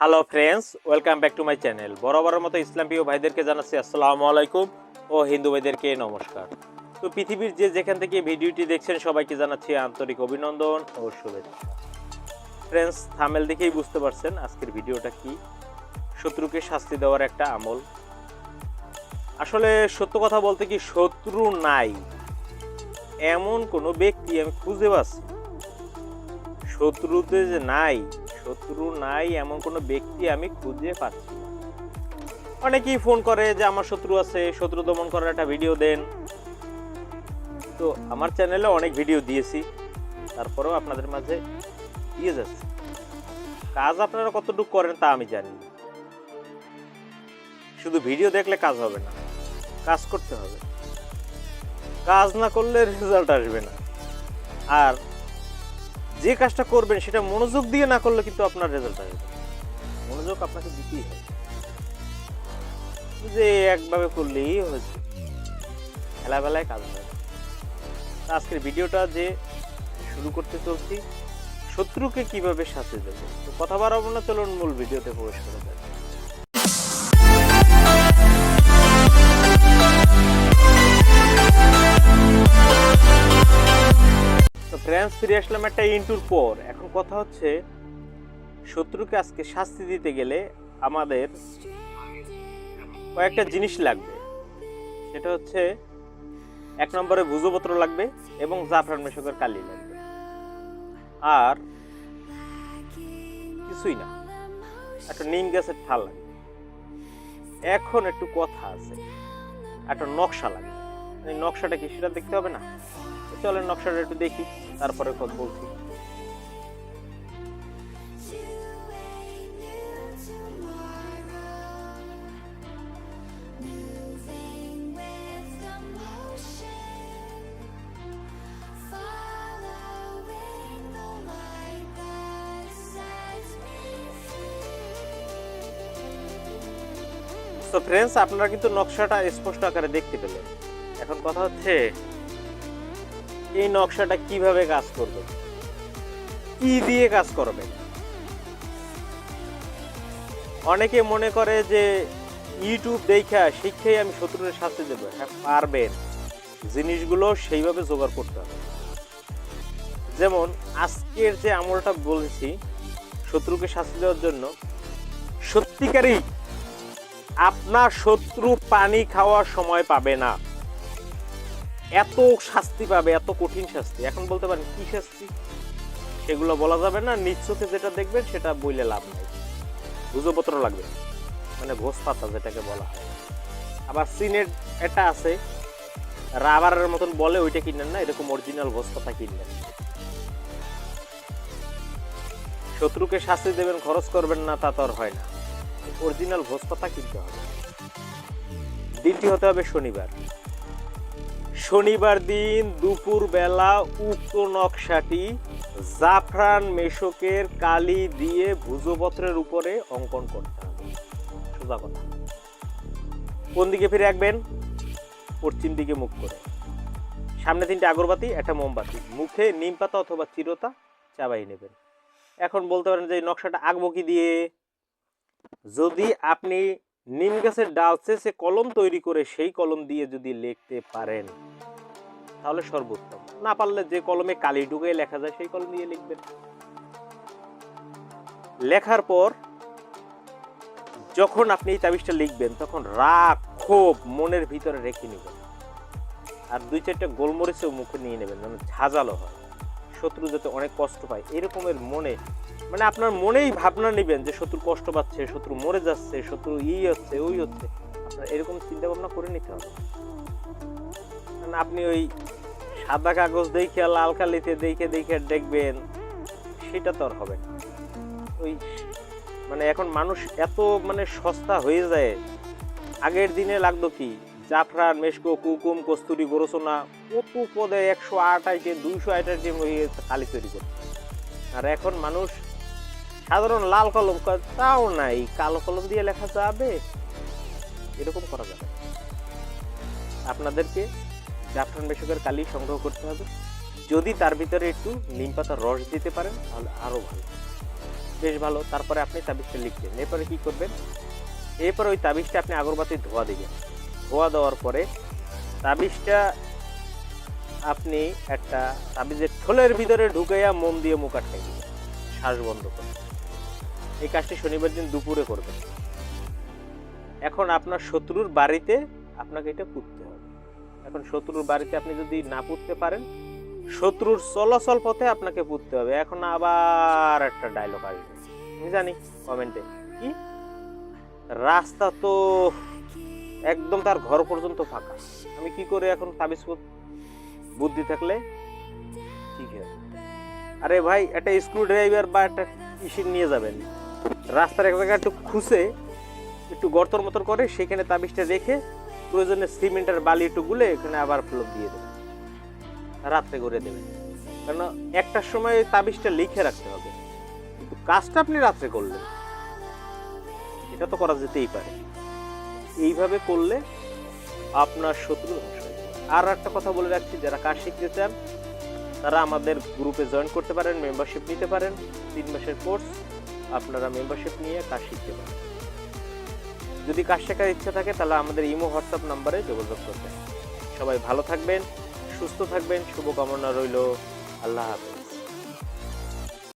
Hello friends welcome back to my channel বরাবরের মতো ইসলাম প্রিয় ভাইদেরকে জানাচ্ছি আসসালামু আলাইকুম ও হিন্দু ভাইদেরকে নমস্কার। তো পৃথিবীর যে যেখান থেকে ভিডিওটি দেখছেন, সবাইকে জানাচ্ছি আন্তরিক অভিনন্দন ও শুভেচ্ছা। ফ্রেন্ডস থামেল দেখেই বুঝতে পারছেন আজকের ভিডিওটা কি। শত্রুকে শাস্তি দেওয়ার একটা আমল। আসলে সত্য কথা বলতে কি, শত্রু নাই। এমন কোনো ব্যক্তি আমি খুঁজে পাচ্ছি শত্রুতে যে নাই শত্রু নাই, এমন কোনো ব্যক্তি আমি খুঁজে পাচ্ছি না। অনেকেই ফোন করে যে, আমার শত্রু আছে, শত্রু দমন করার একটা ভিডিও দেন। তো আমার চ্যানেলে অনেক ভিডিও দিয়েছি। তারপরেও আপনাদের মাঝে দিয়ে যাচ্ছে। কাজ আপনারা কতটুকু করেন তা আমি জানি শুধু ভিডিও দেখলে কাজ হবে না, কাজ করতে হবে। কাজ না করলে রেজাল্ট আসবে না। আর যে কাজটা করবেন সেটা মনোযোগ দিয়ে না করলে কিন্তু আপনার রেজাল্ট আসবে মনোযোগ আপনাকে দিতেই হবে। যে একভাবে করলেই হয়েছে। খেলাবেলায় কাজ হয় আজকের ভিডিওটা যে শুরু করতে চলছি, শত্রুকে কীভাবে সাথে দেবো? তো কথা বাড়াবো না, চলুন মূল ভিডিওতে প্রবেশ করে যাক। তো ফ্রেন্ডস ফিরে আসলাম একটা ইন্টুর পর। এখন কথা হচ্ছে, শত্রুকে আজকে শাস্তি দিতে গেলে আমাদের কয়েকটা জিনিস লাগবে। সেটা হচ্ছে, এক নম্বরে ভুজপত্র লাগবে এবং জাফরান মেশকের কালি লাগবে। আর কিছুই না, একটা নিম গাছের ঠাল লাগবে। এখন একটু কথা আছে, একটা নকশা লাগবে। নকশাটা কি সেটা দেখতে হবে না? চলেন নকশাটা একটু দেখি, তারপরে কথা বলছি. তো ফ্রেন্ডস আপনারা কিন্তু নকশাটা স্পষ্ট আকারে দেখতে পেলেন এখন কথা হচ্ছে এই নকশাটা কীভাবে কাজ করবে? কি দিয়ে কাজ করবে? অনেকে মনে করে যে ইউটিউব দেখা শিক্ষাই আমি শত্রুর শাস্তি দেবো। হ্যাঁ পারবেন জিনিসগুলো সেইভাবে জোগাড় করতে হবে। যেমন, আজকের যে আমলটা বলেছি, শত্রুকে শাস্তি দেওয়ার জন্য, সত্যিকারই আপনার শত্রু পানি খাওয়ার সময় পাবে না। এত শাস্তি পাবে, এত কঠিন শাস্তি। এখন বলতে পারেন, কি শাস্তি? সেগুলো বলা যাবে না, নিজ যেটা দেখবেন সেটা বইলে লাভ নাই। ভুজপত্র লাগবে মানে ভোজ পাতা যেটাকে বলা হয়। আবার সিনের একটা আছে, রাবারের মতন বলে ওইটা কিনেন না, এরকম অরিজিনাল ভোজ পাতা কিনলেন শত্রুকে শাস্তি দেবেন, খরচ করবেন না, তা তো আর হয় না। অরিজিনাল ভোজ পাতা কিনতে হবে। দিনটি হতে হবে শনিবার। শনিবার দিন দুপুর বেলা উক্ত নকশাটি জাফরান মেশকের কালি দিয়ে ভুজপত্রের উপরে অঙ্কন করতে হবে। সোজা কথা। কোন দিকে ফিরে রাখবেন পশ্চিম দিকে মুখ করে। সামনে তিনটে আগরবাতি, একটা মোমবাতি। মুখে নিম পাতা অথবা চিরতা চাবাই নেবেন। এখন বলতে পারেন যে এই নকশাটা আঁকবো কি দিয়ে? যদি আপনি নিম গাছের ডাল চেষে কলম তৈরি করে সেই কলম দিয়ে যদি লিখতে পারেন তাহলে সর্বোত্তম। না পারলে যে কলমে কালি ঢুকে লেখা যায়, সেই কলম দিয়ে লিখবেন। লেখার পর যখন আপনি এই তাবিজটা লিখবেন, তখন রাগ, ক্ষোভ মনের ভিতরে রেখে নেবেন। আর দুই চারটা গোলমরিচও মুখে নিয়ে নেবেন, যেন ঝাঁঝালো হয়। শত্রু যাতে অনেক কষ্ট পায়, এরকমের মনে মানে আপনার মনেই ভাবনা নেবেন যে শত্রু কষ্ট পাচ্ছে, শত্রু মরে যাচ্ছে, শত্রু ই হচ্ছে, ওই হচ্ছে। আপনার এরকম চিন্তা ভাবনা করে নিতে হবে। আপনি ওই সাদা কাগজ দেখে, লাল কালিতে দেখে দেখে দেখবেন, সেটা তো আর হবে না। ওই মানে এখন মানুষ এত মানে সস্তা হয়ে যায়। আগের দিনে লাগতো কি, জাফরান, মেশকো, কুকুম, কস্তুরি, গোরসোনা, কত পদে একশো আট আইটেম, দুইশো আট আইটেম হয়ে কালি তৈরি করছে আর এখন মানুষ সাধারণ লাল কলম তাও নাই, কালো কলম দিয়ে লেখা যাবে। এরকম করা যাবে আপনাদেরকে জাফরান মেশকের কালি সংগ্রহ করতে হবে। যদি তার ভিতরে একটু নিম পাতার রস দিতে পারেন, তাহলে আরও ভালো। বেশ ভালো, তারপরে আপনি তাবিজটা লিখলেন এরপরে কি করবেন? এরপরে ওই তাবিজটা আপনি আগরবাতি ধোয়া দিবেন। ধোয়া দেওয়ার পরে তাবিজটা আপনি একটা তাবিজের ঠোলের ভিতরে ঢুকাইয়া মন দিয়ে মুখ আটকাই দিবেন। শ্বাস বন্ধ করে। এই কাজটি শনিবার দিন দুপুরে করবেন। এখন আপনার শত্রুর বাড়িতে আপনাকে এটা হবে এখন শত্রুর বাড়িতে আপনি যদি না পুঁততে পারেন, শত্রুর চলাচল পথে আপনাকে পুঁততে হবে। এখন আবার একটা ডায়লগ আসবে। আমি জানি কমেন্টে কি? রাস্তা তো একদম তার ঘর পর্যন্ত ফাঁকা। আমি কি করে এখন তাবিজ বুদ্ধি থাকলে ঠিক আছে আরে ভাই, একটা স্ক্রু ড্রাইভার বা একটা ইসিন নিয়ে যাবেন। রাস্তার এক জায়গায় একটু খুঁজে, একটু গর্তর মতন করে সেখানে তাবিজটা রেখে প্রয়োজনে সিমেন্টের বালি একটু গুলে এখানে আবার ফ্লোর দিয়ে দেবেন। রাত্রে করে দেবেন। কারণ একটার সময় তাবিজটা লিখে রাখতে হবে। কিন্তু কাজটা আপনি রাত্রে করলেন। এটা তো করা যেতেই পারে। এইভাবে করলে আপনার শত্রু আর একটা কথা বলে রাখছি, যারা কাজ শিখতে চান, তারা আমাদের গ্রুপে জয়েন করতে পারেন মেম্বারশিপ নিতে পারেন। তিন মাসের কোর্স আপনারা মেম্বারশিপ নিয়ে কাজ শিখতে পারেন। যদি কাজ শেখার ইচ্ছা থাকে, তাহলে আমাদের ইমো, হোয়াটসঅ্যাপ নাম্বারে যোগাযোগ করবেন। সবাই ভালো থাকবেন, সুস্থ থাকবেন, শুভকামনা রইল। আল্লাহ হাফেজ।